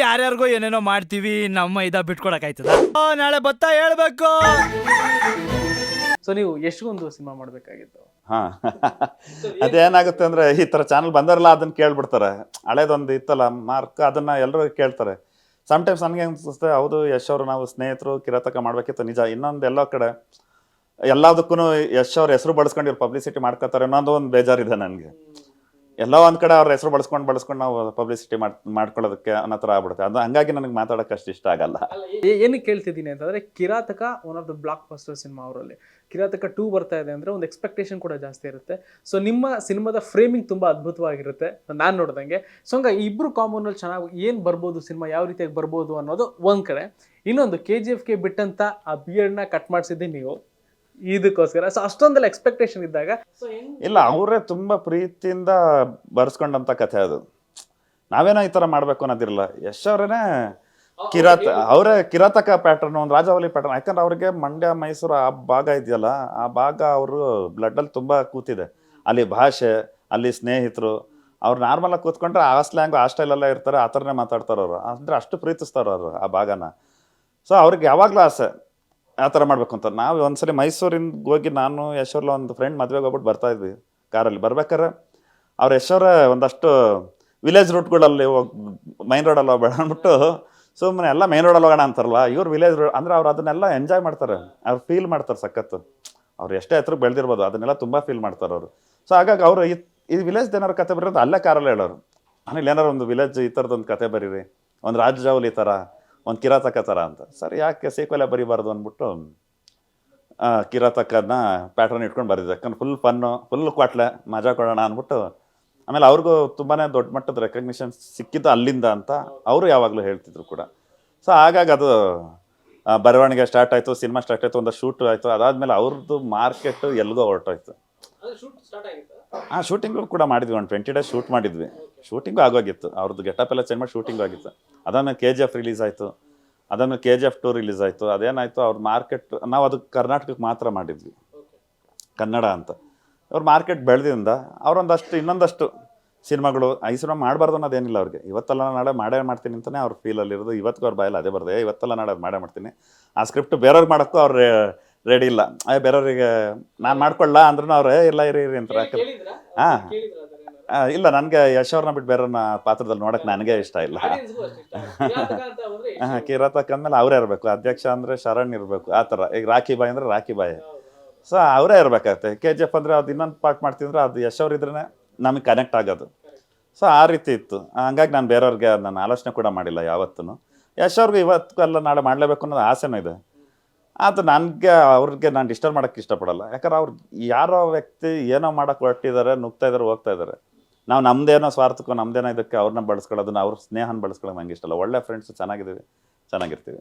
ಯಾರ್ಯಾರಿಗೋ ಏನೇನೋ ಮಾಡ್ತೀವಿ ನಮ್ಮ ಇದ ಬಿಟ್ಕೊಡಕಾಯ್ತದ ಆ, ನಾಳೆ ಬತ್ತ ಹೇಳ್ಬೇಕು. ಸೊ ನೀವು ಎಷ್ಟೊಂದು ಸಿನಿಮಾ ಮಾಡ್ಬೇಕಾಗಿತ್ತು? ಹಾ. ಅದೇನಾಗುತ್ತೆ ಅಂದ್ರೆ ಈ ತರ ಚಾನಲ್ ಬಂದಾರಲ್ಲ ಅದನ್ನ ಕೇಳ್ಬಿಡ್ತಾರೆ. ಹಳೇದೊಂದು ಇತ್ತಲ್ಲ ಮಾರ್ಕ್ ಅದನ್ನ ಎಲ್ಲರೂ ಕೇಳ್ತಾರೆ. ಸಮ್ ಟೈಮ್ಸ್ ನನಗೆ ಅನ್ಸುತ್ತೆ ಹೌದು ಯಶ್ ಅವರು ನಾವು ಸ್ನೇಹಿತರು ಕಿರಾತಕ ಮಾಡ್ಬೇಕಿತ್ತು ನಿಜ. ಇನ್ನೊಂದು ಎಲ್ಲ ಕಡೆ ಎಲ್ಲದಕ್ಕೂ ಯಶ್ ಅವ್ರ ಹೆಸರು ಬಳಸ್ಕೊಂಡು ಇವ್ರು ಪಬ್ಲಿಸಿಟಿ ಮಾಡ್ಕೋತಾರೆ ಅನ್ನೋದು ಒಂದು ಬೇಜಾರಿದೆ ನನಗೆ. ಎಲ್ಲೋ ಒಂದು ಕಡೆ ಅವ್ರ ಹೆಸರು ಬಳಸ್ಕೊಂಡು ಬಳಸ್ಕೊಂಡು ನಾವು ಪಬ್ಲಿಸಿಟಿ ಮಾಡ್, ಮಾಡ್ಕೊಳ್ಳೋದಕ್ಕೆ ಅನ್ನೋ ಥರ ಆಗ್ಬಿಡುತ್ತೆ. ಅದು ಹಂಗಾಗಿ ನನಗೆ ಮಾತಾಡೋಕೆ ಅಷ್ಟು ಇಷ್ಟ ಆಗಲ್ಲ. ಏ- ಏನಕ್ಕೆ ಕೇಳ್ತಿದ್ದೀನಿ ಅಂತಂದ್ರೆ Kirataka one of the blockbuster cinema ಅವರಲ್ಲಿ. ಕಿರಾತಕ ಟೂ ಬರ್ತಾ ಇದೆ ಅಂದ್ರೆ ಒಂದು ಎಕ್ಸ್ಪೆಕ್ಟೇಷನ್ ಕೂಡ ಜಾಸ್ತಿ ಇರುತ್ತೆ. ಸೊ ನಿಮ್ಮ ಸಿನಿಮಾದ ಫ್ರೇಮಿಂಗ್ ತುಂಬಾ ಅದ್ಭುತವಾಗಿರುತ್ತೆ. ನಾನು ನೋಡ್ದಂಗೆ. ಸೊ ಹಂಗ ಇಬ್ರು ಅಲ್ಲಿ ಚೆನ್ನಾಗಿ ಏನು ಬರ್ಬೋದು ಸಿನಿಮಾ ಯಾವ ರೀತಿಯಾಗಿ ಬರ್ಬೋದು ಅನ್ನೋದು ಒಂದ್ ಕಡೆ. ಇನ್ನೊಂದು ಕೆ ಜಿ ಎಫ್ಗೆ ಬಿಟ್ಟಂತ ಆ ಬಿಯರ್ಡ್ನ ಕಟ್ ಮಾಡಿಸಿದ್ದೆ ನೀವು. ಇದಕ್ಕೋಸ್ಕರ. ಸೊ ಅಷ್ಟೊಂದಲ್ಲಿ ಎಕ್ಸ್ಪೆಕ್ಟೇಷನ್ ಇದ್ದಾಗ ಇಲ್ಲ ಅವರೇ ತುಂಬಾ ಪ್ರೀತಿಯಿಂದ ಬರ್ಸ್ಕೊಂಡಂತ ಕಥೆ ಅದು. ನಾವೇನೋ ಈ ತರ ಮಾಡ್ಬೇಕು ಅನ್ನೋದಿರಲ್ಲ ಯಶ್ ಅವರೇನೆ ಕಿರಾತ ಅವರೇ ಕಿರಾತಕ ಪ್ಯಾಟರ್ನ್ ಒಂದು ರಾಜಾವಲಿ ಪ್ಯಾಟರ್ನ್ ಯಾಕಂದ್ರೆ ಅವ್ರಿಗೆ ಮಂಡ್ಯ ಮೈಸೂರು ಆ ಭಾಗ ಇದೆಯಲ್ಲ ಆ ಭಾಗ ಅವರು ಬ್ಲಡ್ಡಲ್ಲಿ ತುಂಬಾ ಕೂತಿದೆ. ಅಲ್ಲಿ ಭಾಷೆ ಅಲ್ಲಿ ಸ್ನೇಹಿತರು ಅವ್ರು ನಾರ್ಮಲ್ ಆಗಿ ಕೂತ್ಕೊಂಡ್ರೆ ಆ ಸ್ಲ್ಯಾಂಗ್ ಆ ಸ್ಟೈಲೆಲ್ಲ ಇರ್ತಾರೆ ಆ ಥರನೇ ಮಾತಾಡ್ತಾರೆ ಅವರು ಅಂದ್ರೆ ಅಷ್ಟು ಪ್ರೀತಿಸ್ತಾರೆ ಅವರು ಆ ಭಾಗನ. ಸೊ ಅವ್ರಿಗೆ ಯಾವಾಗಲೂ ಆಸೆ. ಆ ಥರ ಮಾಡ್ಬೇಕು ಅಂತ. ನಾವು ಒಂದ್ಸಲಿ ಮೈಸೂರಿಂದ ಹೋಗಿ ನಾನು, ಯಶೋರ್ಲ ಒಂದು ಫ್ರೆಂಡ್ ಮದುವೆಗೆ ಹೋಗ್ಬಿಟ್ಟು ಬರ್ತಾ ಇದ್ವಿ ಕಾರಲ್ಲಿ. ಬರ್ಬೇಕಾರೆ ಅವ್ರ ಯಶೋರ ಒಂದಷ್ಟು ವಿಲೇಜ್ ರೂಟ್ಗಳಲ್ಲಿ ಹೋಗಿ ಮೈನ್ ರೋಡಲ್ಲಿ ಹೋಗ್ಬೇಡ ಅಂದ್ಬಿಟ್ಟು ಸುಮ್ಮನೆ ಎಲ್ಲ ಮೈನ್ ರೋಡಲ್ಲಿ ಹೋಗೋಣ ಅಂತಾರಲ್ಲ ಇವ್ರು ವಿಲೇಜ್ ರೋಡ್ ಅಂದ್ರೆ ಅವ್ರು ಅದನ್ನೆಲ್ಲ ಎಂಜಾಯ್ ಮಾಡ್ತಾರೆ. ಅವ್ರು ಫೀಲ್ ಮಾಡ್ತಾರೆ ಸಖತ್ತು. ಅವ್ರು ಎಷ್ಟೇ ಹತ್ರ ಬೆಳೆದಿರ್ಬೋದು, ಅದನ್ನೆಲ್ಲ ತುಂಬ ಫೀಲ್ ಮಾಡ್ತಾರೆ ಅವರು. ಸೊ ಹಾಗಾಗಿ ಅವರು ಈ ವಿಲೇಜ್ ಏನಾರು ಕತೆ ಬರೋದು ಅಲ್ಲೇ ಕಾರಲ್ಲಿ ಹೇಳೋರು. ಆಮೇಲೆ ಏನಾರು ಒಂದು ವಿಲೇಜ್ ಈ ಥರದೊಂದು ಕತೆ ಬರೀರಿ. ಒಂದು ರಾಜಜಾವಲಿ ಥರ. ಒಂದು ಕಿರಾತಕ ಥರ ಅಂತ. ಸರ್ ಯಾಕೆ ಸೀಕ್ವೆಲ್ಲ ಬರೀಬಾರ್ದು ಅಂದ್ಬಿಟ್ಟು ಆ, ಕಿರಾತಕನ ಪ್ಯಾಟ್ರನ್ ಇಟ್ಕೊಂಡು ಬರೆದಿದ್ದೆ. ಯಾಕಂದ್ರೆ ಫುಲ್ ಫನ್ನು ಫುಲ್ ಕ್ವಾಟ್ಲೆ ಮಜಾ ಕೊಡೋಣ ಅಂದ್ಬಿಟ್ಟು ಆಮೇಲೆ ಅವ್ರಿಗೂ ತುಂಬಾ ದೊಡ್ಡ ಮಟ್ಟದ ರೆಕಗ್ನಿಷನ್ ಸಿಕ್ಕಿದ್ದು ಅಲ್ಲಿಂದ ಅಂತ ಅವರು ಯಾವಾಗಲೂ ಹೇಳ್ತಿದ್ರು ಕೂಡ. ಸೊ ಹಾಗಾಗಿ ಅದು ಬರವಣಿಗೆ ಸ್ಟಾರ್ಟ್ ಆಯಿತು ಸಿನಿಮಾ ಸ್ಟಾರ್ಟ್ ಆಯಿತು ಒಂದು ಶೂಟ್ ಆಯಿತು. ಅದಾದಮೇಲೆ ಅವ್ರದ್ದು ಮಾರ್ಕೆಟ್ ಎಲ್ಗೋ ಹೊರಟೋಯ್ತು. ಹಾಂ ಶೂಟಿಂಗು ಕೂಡ ಮಾಡಿದ್ವಿ. ಒಂದು ಟ್ವೆಂಟಿ ಡೇಸ್ ಶೂಟ್ ಮಾಡಿದ್ವಿ. ಶೂಟಿಂಗು ಆಗೋಗಿತ್ತು. ಅವ್ರದ್ದು ಗೆಟಪ್ ಎಲ್ಲ ಚೇಂಜ್ ಮಾಡಿ ಶೂಟಿಂಗ್ ಆಗಿತ್ತು. ಅದನ್ನು ಕೆ ಜಿ ಎಫ್ ರಿಲೀಸ್ ಆಯಿತು. ಅದನ್ನು K G F two release ಆಯಿತು. ಅದೇನಾಯಿತು ಅವ್ರ ಮಾರ್ಕೆಟ್ ನಾವು ಅದು ಕರ್ನಾಟಕಕ್ಕೆ ಮಾತ್ರ ಮಾಡಿದ್ವಿ. ಕನ್ನಡ ಅಂತ. ಅವ್ರ ಮಾರ್ಕೆಟ್ ಬೆಳೆದಿಂದ ಅವರೊಂದಷ್ಟು ಇನ್ನೊಂದಷ್ಟು ಸಿನಿಮಾಗಳು ಈ ಸಿನಿಮಾ ಮಾಡಬಾರ್ದು ಅನ್ನೋದೇನಿಲ್ಲ ಅವ್ರಿಗೆ. ಇವತ್ತಲ್ಲ ನಾಳೆ ಮಾಡೇ ಮಾಡ್ತೀನಿ ಅಂತಲೇ ಅವ್ರ ಫೀಲಲ್ಲಿರೋದು ಇವತ್ತಿಗೂ ಅವ್ರ ಬಾಯಲ್ಲ ಅದೇ ಬರ್ತದೆ. ಇವತ್ತಲ್ಲ ನಾಳೆ ಅದು ಮಾಡೇ ಮಾಡ್ತೀನಿ. ಆ ಸ್ಕ್ರಿಪ್ಟ್ ಬೇರೆಯವ್ರಿಗೆ ಮಾಡೋಕ್ಕೂ ಅವ್ರು ರೆಡಿ ಇಲ್ಲ. ಅಯ್ಯ ಬೇರೆಯವ್ರಿಗೆ ನಾನು ಮಾಡ್ಕೊಳ್ಳ ಅಂದ್ರೂ ಅವ್ರು "ಏ, ಇಲ್ಲ ಇರಿ ಇರಿ ಅಂತಾರೆ. ಯಾಕಂದ್ರೆ ಹಾಂ. ಇಲ್ಲ ನನಗೆ ಯಶ್ ಅವ್ರನ್ನ ಬಿಟ್ಟು ಬೇರೆಯವ್ರನ್ನ ಪಾತ್ರದಲ್ಲಿ ನೋಡಕ್ಕೆ ನನಗೆ ಇಷ್ಟ ಇಲ್ಲ. ಹಾಂ ಕಿರಾತಕ್ ಅಂದ್ಮೇಲೆ ಅವರೇ ಇರಬೇಕು. ಅಧ್ಯಕ್ಷ ಅಂದ್ರೆ ಶರಣ್ ಇರಬೇಕು ಆ ಥರ. ಈಗ ರಾಖಿ ಬಾಯಿ ಅಂದ್ರೆ ರಾಖಿ ಬಾಯಿ. ಸೊ ಅವರೇ ಇರ್ಬೇಕಾಗತ್ತೆ. ಕೆ ಜಿ ಎಫ್ ಅಂದ್ರೆ ಅದು ಇನ್ನೊಂದು ಪಾರ್ಟ್ ಮಾಡ್ತಿದ್ರೆ ಅದು ಯಶ್ ಅವ್ರು ಇದ್ರೇ ನಮಗೆ ಕನೆಕ್ಟ್ ಆಗೋದು. ಸೊ ಆ ರೀತಿ ಇತ್ತು. ಹಂಗಾಗಿ ನಾನು ಬೇರೆಯವ್ರಿಗೆ ನಾನು ಆಲೋಚನೆ ಕೂಡ ಮಾಡಿಲ್ಲ ಯಾವತ್ತೂ ಯಶ್ ಅವ್ರಿಗೆ ಇವತ್ತು ಅಲ್ಲ ನಾಳೆ ಮಾಡಲೇಬೇಕು ಅನ್ನೋದು ಆಸೆನೂ ಇದೆ. ಅದು ನನಗೆ, ಅವ್ರಿಗೆ ನಾನು ಡಿಸ್ಟರ್ಬ್ ಮಾಡೋಕ್ಕೆ ಇಷ್ಟಪಡಲ್ಲ. ಯಾಕಂದ್ರೆ ಅವ್ರು ಯಾರೋ ವ್ಯಕ್ತಿ ಏನೋ ಮಾಡೋಕೆ ಹೊರಟಿದ್ದಾರೆ ನುಗ್ತಾ ಇದ್ದಾರೆ ಹೋಗ್ತಾ ಇದ್ದಾರೆ ನಾವು ನಮ್ದೇನೋ ಸ್ವಾರ್ಥಕ್ಕೂ, ನಮ್ದೇನೋ ಇದಕ್ಕೆ ಅವ್ರನ್ನ ಬಳಸ್ಕೊಳ್ಳೋದನ್ನ, ಅವ್ರ ಸ್ನೇಹನ ಬಳಸ್ಕೊಳ್ಳೋದು ನಂಗೆ ಇಷ್ಟಲ್ಲ. ಒಳ್ಳೆ ಫ್ರೆಂಡ್ಸ್ ಚೆನ್ನಾಗಿದ್ದೀವಿ, ಚೆನ್ನಾಗಿರ್ತೀವಿ.